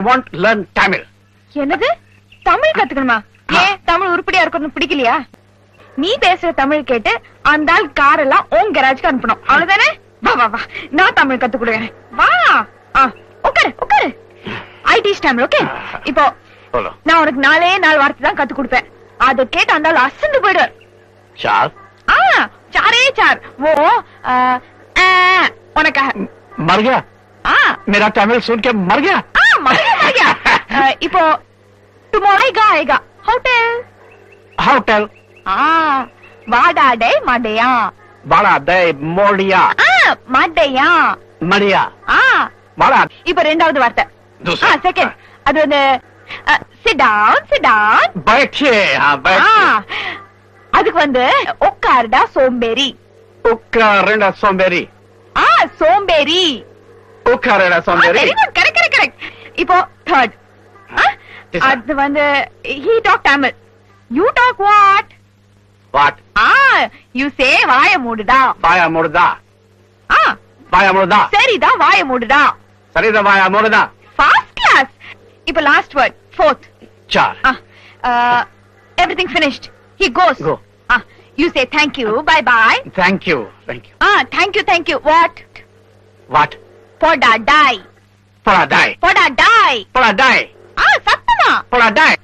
want learn Tamil. என்னது தமிழ் கத்துக்கணுமா ஏன் தமிழ் உருப்படியா இருக்கணும் பிடிக்கலையா நீ பேசுற தமிழ் கேட்டு அந்த ஆள் கார் எல்லாம் உன் கராஜ்க்கு அனுப்பணும் அவ்வளவுதானே வா வா வா நான் தமிழ் கத்து கொடுக்குறேன் வா ஆ, உட்காரு உட்காரு ஐடி தமிழ் ஓகே இப்போ Hello. நான் உனக்கு நாலே நாலு வார்த்தை தான் கத்து கொடுப்பேன் அதை கேட்டு அந்த ஆள் அசந்து போயிடுவார் Char. ஆ சாரே சார் ஓ ஆ, ஆ, உனக்காக मर गया ஆ मेरा तमिल सुन के मर गया ஆ மரியா மரியா இப்போ டுமாரோகா ஹோட்டல்? ஹோட்டல். ஆ மடையா. வாடா மோடியா மடையா மடியா வாடா இப்போ ரெண்டாவது வார்த்தை. செகண்ட் அது வந்து சிட் டவுன் சிட் அதுக்கு வந்து உட்காருடா சோம்பேறி. உட்காருடா சோம்பேரி ஆ சோம்பேரி உட்காருடா சோம்பேரி கரெக்ட் கரெக்ட் கரெக்ட் இப்போ தேர்ட் Yes, sir. அது வந்து he talk Tamil you talk what what ah you say வாய மூடுடா बाया मुर्दा ஆ बाया मुर्दा சரிதான் வாய மூடுடா सरी दा बाया मुर्दा ஃபர்ஸ்ட் கிளாஸ் இப்போ லாஸ்ட் வேர்ட் ஃபோர்த் चार ah everything finished he goes Go. Ah you say thank you bye bye thank you thank you ah thank you thank you what what போடா die போடா டாய் போடா டாய் போடா டாய் ஆ சத்தமா? போடா டாய்